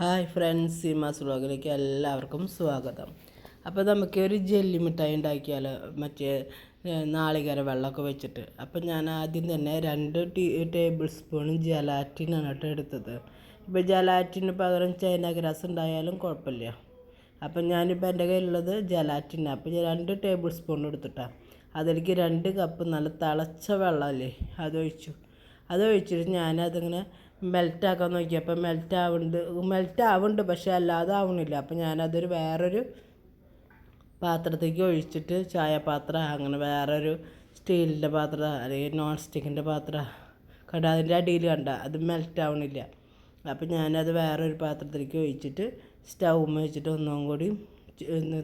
Hi friends Seemas വ്ളോഗിലേക്ക് എല്ലാവർക്കും സ്വാഗതം. അപ്പോൾ നമുക്ക് ഒരു ജെല്ലി മിഠായി ഉണ്ടാക്കിയാൽ മറ്റേ നാളികേര വെള്ളമൊക്കെ വെച്ചിട്ട്. അപ്പോൾ ഞാൻ ആദ്യം തന്നെ രണ്ട് ടീ ടേബിൾ സ്പൂൺ ജലാറ്റിനാണ് കേട്ടോ എടുത്തത്. ഇപ്പോൾ ജലാറ്റിന് പകരം ചൈന ഗ്രാസ് ഉണ്ടായാലും കുഴപ്പമില്ല. അപ്പം ഞാനിപ്പോൾ എന്റെ കയ്യിലുള്ളത് ജലാറ്റിനാണ് അപ്പോൾ രണ്ട് ടേബിൾ സ്പൂൺ എടുത്തിട്ടാണ് അതിലേക്ക് രണ്ട് കപ്പ് നല്ല തിളച്ച വെള്ളമല്ലേ അതൊഴിച്ചു അതൊഴിച്ചിട്ട് ഞാനതിങ്ങനെ മെൽറ്റാക്കാൻ നോക്കിയപ്പോൾ മെൽറ്റ് ആവുന്നുണ്ട് മെൽറ്റ് പക്ഷേ അല്ലാതെ ആവണില്ല അപ്പോൾ ഞാനതൊരു വേറൊരു പാത്രത്തേക്ക് ഒഴിച്ചിട്ട് ചായപാത്രം അങ്ങനെ വേറൊരു സ്റ്റീലിന്റെ പാത്രം അല്ലെങ്കിൽ നോൺ സ്റ്റിക്കിന്റെ പാത്രം കണ്ട അതിന്റെ അടിയിൽ കണ്ട അത് മെൽറ്റ് ആവണില്ല അപ്പം ഞാനത് വേറൊരു പാത്രത്തിലേക്ക് ഒഴിച്ചിട്ട് സ്റ്റൗമ്മ വെച്ചിട്ട് ഒന്നും കൂടി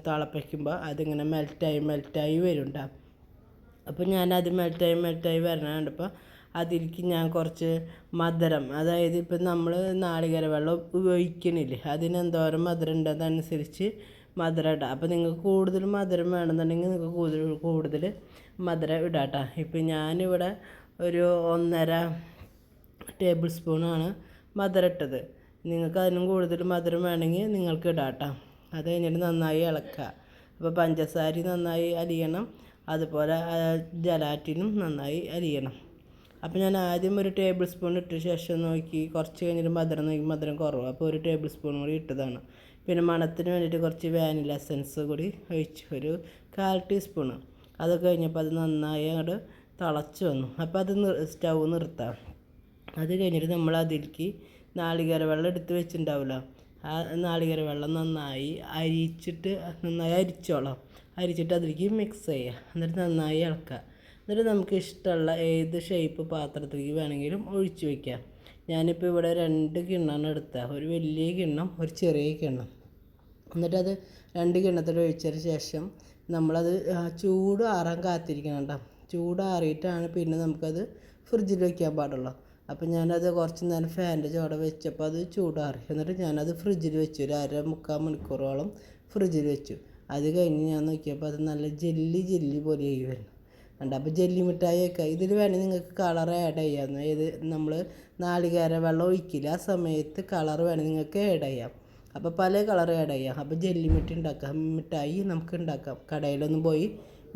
തിളപ്പിക്കുമ്പോൾ അതിങ്ങനെ മെൽറ്റായി മെൽറ്റായി വരുന്നുണ്ടാവും അപ്പോൾ ഞാനത് മെൽറ്റായി മെൽറ്റായി വരണ കണ്ടപ്പോൾ അതിലേക്ക് ഞാൻ കുറച്ച് മധുരം അതായത് ഇപ്പം നമ്മൾ നാളികേര വെള്ളം ഉപയോഗിക്കണില്ലേ അതിനെന്തോരം മധുരം ഉണ്ട് അതനുസരിച്ച് മധുരം ഇടാം. അപ്പോൾ നിങ്ങൾക്ക് കൂടുതൽ മധുരം വേണമെന്നുണ്ടെങ്കിൽ നിങ്ങൾക്ക് കൂടുതൽ കൂടുതൽ മധുരം ഇടാട്ടാ ഇപ്പം ഞാനിവിടെ ഒരു ഒന്നര ടേബിൾ സ്പൂണാണ് മധുരം ഇട്ടത്. നിങ്ങൾക്ക് അതിനും കൂടുതൽ മധുരം വേണമെങ്കിൽ നിങ്ങൾക്ക് ഇടാട്ടോ അത് കഴിഞ്ഞിട്ട് നന്നായി ഇളക്കുക. അപ്പോൾ പഞ്ചസാര നന്നായി അലിയണം അതുപോലെ ജലാറ്റിനും നന്നായി അരിയണം. അപ്പോൾ ഞാൻ ആദ്യം ഒരു ടേബിൾ സ്പൂൺ ഇട്ട ശേഷം നോക്കി. കുറച്ച് കഴിഞ്ഞിട്ട് മധുരം നോക്കി. മധുരം കുറവ്. അപ്പോൾ ഒരു ടേബിൾ സ്പൂൺ കൂടി ഇട്ടതാണ്. പിന്നെ മണത്തിന് വേണ്ടിയിട്ട് കുറച്ച് വാനില എസൻസ് കൂടി ഒഴിച്ചു. ഒരു കാൽ ടീസ്പൂണ് അതൊക്കെ കഴിഞ്ഞപ്പോൾ അത് നന്നായി അങ്ങോട്ട് തിളച്ച് വന്നു. അപ്പോൾ അത് സ്റ്റൗ നിർത്താം. അത് കഴിഞ്ഞിട്ട് നമ്മൾ അതിലേക്ക് നാളികേര വെള്ളം എടുത്ത് വെച്ചിട്ടുണ്ടാവില്ല ആ നാളികേര വെള്ളം നന്നായി അരിച്ചിട്ട് നന്നായി അരിച്ചോളാം. അരിച്ചിട്ട് അതിലേക്ക് മിക്സ് ചെയ്യുക എന്നിട്ട് നന്നായി ഇളക്കുക. എന്നിട്ട് നമുക്ക് ഇഷ്ടമുള്ള ഏത് ഷേപ്പ് പാത്രത്തിലേക്ക് വേണമെങ്കിലും ഒഴിച്ച് വയ്ക്കാം ഞാനിപ്പോൾ ഇവിടെ രണ്ട് കിണ്ണമാണ് എടുത്തത് ഒരു വലിയ കിണ്ണം ഒരു ചെറിയ കിണ്ണം. എന്നിട്ടത് രണ്ട് കിണ്ണത്തിൽ ഒഴിച്ചതിന് ശേഷം നമ്മളത് ചൂട് ആറാൻ കാത്തിരിക്കണം കേട്ടോ. ചൂടാറിയിട്ടാണ് പിന്നെ നമുക്കത് ഫ്രിഡ്ജിൽ വയ്ക്കാൻ പാടുള്ളൂ. അപ്പോൾ ഞാനത് കുറച്ച് നേരം ഫാനിന്റെ ചോടെ വെച്ചപ്പോൾ അത് ചൂടാറി. എന്നിട്ട് ഞാനത് ഫ്രിഡ്ജിൽ വെച്ചു. ഒരു അര മുക്കാൽ മണിക്കൂറോളം ഫ്രിഡ്ജിൽ വെച്ചു. അത് കഴിഞ്ഞ് ഞാൻ നോക്കിയപ്പോൾ അത് നല്ല ജെല്ലി ജെല്ലി പോലെ ആയി വരുന്നു. ഉണ്ട് അപ്പോൾ ജെല്ലി മിഠായിയൊക്കെ ഇതിൽ വേണമെങ്കിൽ നിങ്ങൾക്ക് കളർ ആഡ് ചെയ്യാം. ഏത് നമ്മൾ നാളികേര വെള്ളം ഒഴിക്കില്ല ആ സമയത്ത് കളർ വേണമെങ്കിൽ നിങ്ങൾക്ക് ആഡ് ചെയ്യാം. അപ്പോൾ പല കളർ ആഡ് ചെയ്യാം. അപ്പോൾ ജെല്ലി മിഠായി ഉണ്ടാക്കാം. മിഠായി നമുക്ക് ഉണ്ടാക്കാം. കടയിലൊന്നും പോയി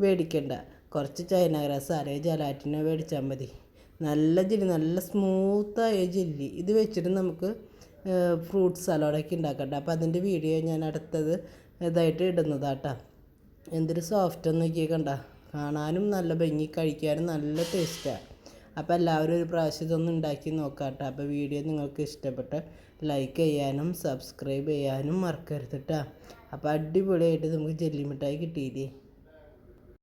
മേടിക്കണ്ട കുറച്ച് ചൈന ഗ്രാസ് അല്ലെങ്കിൽ ജലാറ്റിനോ മേടിച്ചാൽ മതി. നല്ല ജെല്ലി നല്ല സ്മൂത്തായ ജെല്ലി. ഇത് വെച്ചിട്ട് നമുക്ക് ഫ്രൂട്ട് സലാഡൊക്കെ ഉണ്ടാക്കട്ടെ അപ്പോൾ അതിന്റെ വീഡിയോ ഞാൻ അടുത്തത് ഇതായിട്ട് ഇടുന്നതാട്ടാ. എന്തൊരു സോഫ്റ്റ് ഒന്നും കണ്ട. കാണാനും നല്ല ഭംഗി കഴിക്കാനും നല്ല ടേസ്റ്റാണ് അപ്പോൾ എല്ലാവരും ഒരു പ്രാവശ്യം ഇതൊന്നും ഉണ്ടാക്കി നോക്കാട്ടോ. അപ്പോൾ വീഡിയോ നിങ്ങൾക്ക് ഇഷ്ടപ്പെട്ട ലൈക്ക് ചെയ്യാനും സബ്സ്ക്രൈബ് ചെയ്യാനും മറക്കരുത് കേട്ടോ അപ്പോൾ അടിപൊളിയായിട്ട് നമുക്ക് ജെല്ലി മിഠായി കിട്ടിയില്ലേ?